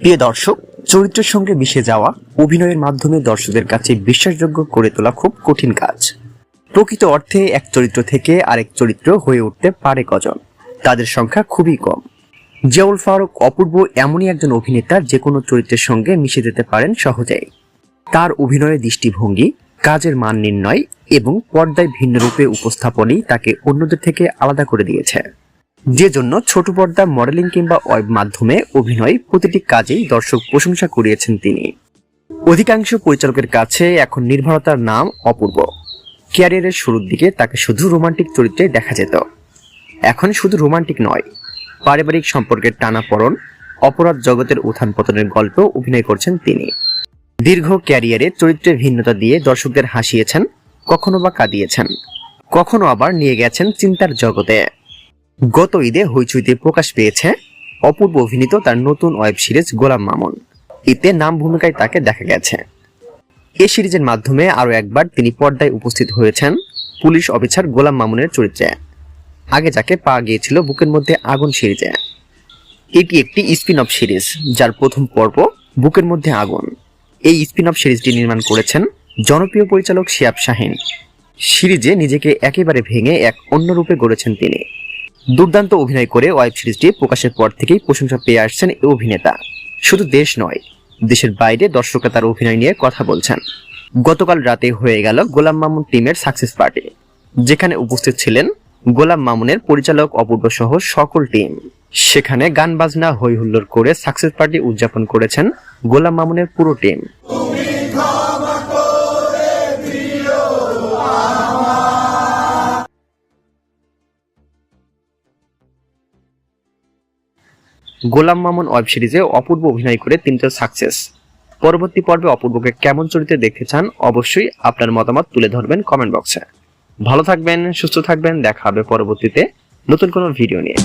প্রিয় দর্শক, চরিত্রের সঙ্গে মিশে যাওয়া অভিনয়ের মাধ্যমে দর্শকদের কাছে বিশ্বাসযোগ্য করে তোলা খুব কঠিন কাজ। প্রকৃত অর্থে এক চরিত্র থেকে আরেক চরিত্র হয়ে উঠতে পারে কজন? তাদের সংখ্যা খুবই কম। জিয়াউল ফারুক অপূর্ব এমনই একজন অভিনেতা যে কোনো চরিত্রের সঙ্গে মিশে যেতে পারেন সহজেই। তার অভিনয়ের দৃষ্টিভঙ্গি, কাজের মান নির্ণয় এবং পর্দায় ভিন্ন রূপে উপস্থাপনই তাকে অন্যদের থেকে আলাদা করে দিয়েছে। যে জন্য ছোট পর্দা মডেলিং কিংবা ওয়েব মাধ্যমে অভিনয় প্রতিটি কাজেই দর্শক প্রশংসা কুড়িয়েছেন তিনি। অধিকাংশ পরিচালকের কাছে এখন নির্ভরতার নাম অপূর্ব। ক্যারিয়ারের শুরুর দিকে তাকে শুধু রোমান্টিক চরিত্রে দেখা যেত। এখন শুধু রোমান্টিক নয়, পারিবারিক সম্পর্কের টানাপড়ন, অপরাধ জগতের উত্থান পতনের গল্প অভিনয় করছেন তিনি। দীর্ঘ ক্যারিয়ারে চরিত্রের ভিন্নতা দিয়ে দর্শকদের হাসিয়েছেন, কখনো বা কাঁদিয়েছেন, কখনো আবার নিয়ে গেছেন চিন্তার জগতে। গত ঈদে হইচইতে প্রকাশ পেয়েছে অপূর্ব অভিনীত তার নতুন ওয়েব সিরিজ গোলাম মামুন। এতে নাম ভূমিকায় তাকে দেখা গেছে। এ সিরিজের মাধ্যমে আরও একবার তিনি পর্দায় উপস্থিত হয়েছেন পুলিশ অফিসার গোলাম মামুনের চরিত্রে। আগে যাকে পাওয়া গিয়েছিল বুকের মধ্যে আগুন সিরিজে। এটি একটি স্পিন অফ সিরিজ, যার প্রথম পর্ব বুকের মধ্যে আগুন। এই স্পিন অফ সিরিজটি নির্মাণ করেছেন জনপ্রিয় পরিচালক শিয়াব শাহিন। সিরিজে নিজেকে একেবারে ভেঙে এক অন্য রূপে গড়েছেন তিনি। দুর্দান্ত অভিনয় করে ওয়েব সিরিজটি প্রকাশের পর থেকেই প্রশংসা পেয়ে আসছেন এই অভিনেতা। শুধু দেশ নয়, দেশের বাইরে দর্শকরা তার অভিনয় নিয়ে কথা বলছেন। গতকাল রাতে হয়ে গেল গোলাম মামুন টিমের সাকসেস পার্টি, যেখানে উপস্থিত ছিলেন গোলাম মামুনের পরিচালক অপূর্ব সহ সকল টিম। সেখানে গান বাজনা হই হুল্লোড় করে সাকসেস পার্টি উদযাপন করেছেন গোলাম মামুনের পুরো টিম। গোলাম মামুন ওয়েব সিরিজে অপূর্ব অভিনয় করে তিনটে সাকসেস পরবর্তী পর্বে অপূর্বকে কেমন চরিত্রে দেখতে চান অবশ্যই আপনার মতামত তুলে ধরবেন কমেন্ট বক্সে ভালো থাকবেন, সুস্থ থাকবেন, দেখা হবে পরবর্তীতে নতুন কোনো ভিডিও নিয়ে।